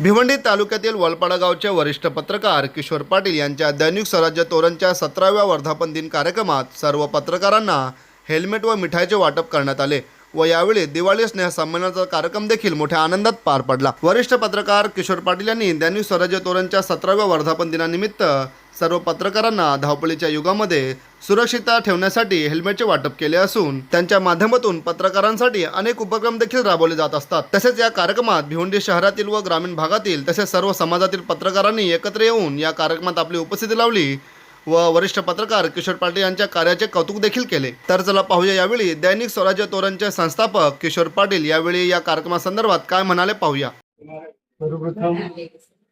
भिवंडी तालुक्यातील वलपाडा गावचे वरिष्ठ पत्रकार किशोर पाटील यांच्या दैनिक स्वराज्य तोरणच्या सतराव्या वर्धापन दिन कार्यक्रमात सर्व पत्रकारांना हेल्मेट व मिठाईचे वाटप करण्यात आले व यावेळी दिवाळी स्नेह संमेलनाचा कार्यक्रम देखील मोठ्या आनंदात पार पडला. वरिष्ठ पत्रकार किशोर पाटील यांनी दैनिक स्वराज्य तोरणच्या सतराव्या वर्धापन दिनानिमित्त सर्व पत्रकारांना धावपळीच्या युगामध्ये सुरक्षितता ठेवण्यासाठी हेल्मेटचे वाटप केले असून त्यांच्या माध्यमातून पत्रकारांसाठी अनेक उपक्रम देखील राबवले जात असतात. तसेच या कार्यक्रमात भिवंडी शहरातील व ग्रामीण भागातील तसेच सर्व समाजातील पत्रकारांनी एकत्र येऊन या कार्यक्रमात आपली उपस्थिती लावली व वरिष्ठ पत्रकार किशोर पाटील यांच्या कार्याचे कौतुक देखील केले. तर चला पाहूया यावेळी दैनिक स्वराज्य तोरणचे संस्थापक किशोर पाटील यावेळी या कार्यक्रमासंदर्भात काय म्हणाले पाहूया. सर्वप्रथम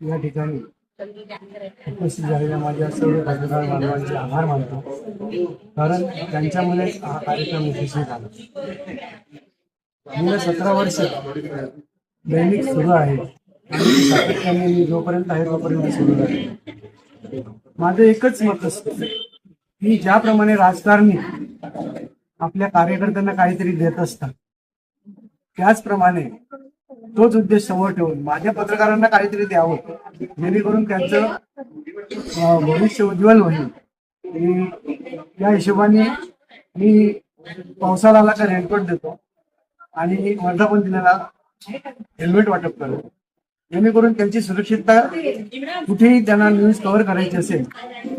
या ठिकाणी उपस्थित झालेल्या माझ्या सर्व पत्रकार बांधवांचे आभार मानतो. कारण त्यांच्यामुळेच हा कार्यक्रम यशस्वी झाला. गेल्या सतरा वर्ष दैनिक सुरू आहे. आणि सातत्याने मी जोपर्यंत आहे तोपर्यंत सुरू आहे माझं एकच मत असतं की ज्याप्रमाणे राजकारणी आपल्या कार्यकर्त्यांना काहीतरी देत असतात त्याचप्रमाणे तोच उद्देश समोर ठेवून माझ्या पत्रकारांना काहीतरी द्यावं जेणेकरून त्यांचं भविष्य उज्ज्वल होईल. या हिशोबाने मी पावसाळाला का रेनकोट देतो आणि वर्धापन दिनाला हेल्मेट वाटप करतो. जेणेकरून त्यांची सुरक्षितता कुठेही त्यांना न्यूज कव्हर करायची असेल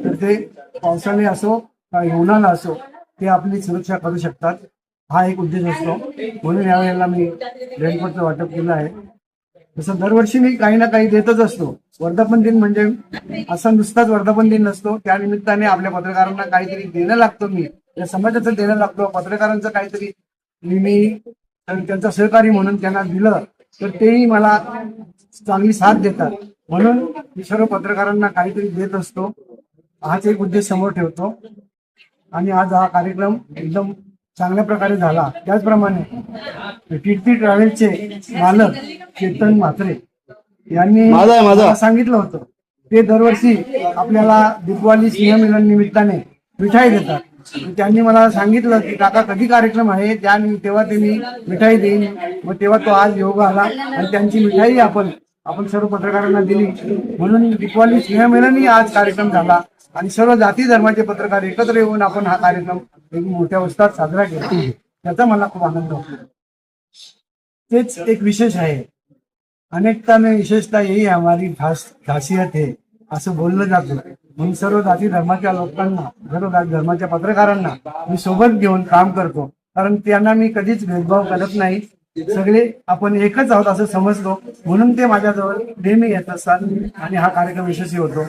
तर ते पावसाने असो का उन्हाळा असो ते आपली सुरक्षा करू शकतात. हा एक उद्देश असतो. म्हणून यावेळेला मी रेनकोटचं वाटप केलं आहे. तसं दरवर्षी मी काही ना काही देतच असतो. वर्धापन दिन म्हणजे असा नुसताच वर्धापन दिन नसतो. त्या निमित्ताने आपल्या पत्रकारांना काहीतरी देणं लागतो मी. या समाजाचं देणं लागतो. पत्रकारांचं काहीतरी मी त्यांचा सहकारी म्हणून त्यांना दिलं तर तेही मला चांगली साथ देतात. म्हणून मी सर्व पत्रकारांना काहीतरी देत असतो. हाच एक उद्देश समोर ठेवतो. आणि आज हा कार्यक्रम एकदम चांगल्या प्रकारे झाला. त्याचप्रमाणे कीर्ती ट्रॅव्हल्सचे मालक चेतन म्हात्रे यांनी सांगितलं होतं ते दरवर्षी आपल्याला दीपावली स्नेहमिलन निमित्ताने मिठाई देतात. त्यांनी मला सांगितलं की काका कधी कार्यक्रम आहे? त्या तेव्हा ते मी मिठाई देईन. मग तेव्हा तो आज योग आला आणि त्यांची मिठाई आपण आपण सर्व पत्रकारांना दिली. म्हणून दीपावली स्नेहमिलनही आज कार्यक्रम झाला. आणि सर्व जाती धर्माचे पत्रकार एकत्र येऊन आपण हा कार्यक्रम एक मोठ्या उत्साहात साजरा केला. त्याचा मला खूप आनंद होतो. तेच एक विशेष आहे. अनेकता में विशेषता यही हमारी खासियत है असं बोललं जातं. म्हणून सर्व जाती धर्माच्या लोकांना सर्व धर्माच्या पत्रकारांना मी सोबत घेऊन काम करतो. कारण त्यांना मी कधीच भेदभाव करत नाही. सगळे आपण एकच आहोत असं समजतो. म्हणून ते माझ्याजवळ नेहमी येत असतात आणि हा कार्यक्रम यशस्वी होतो.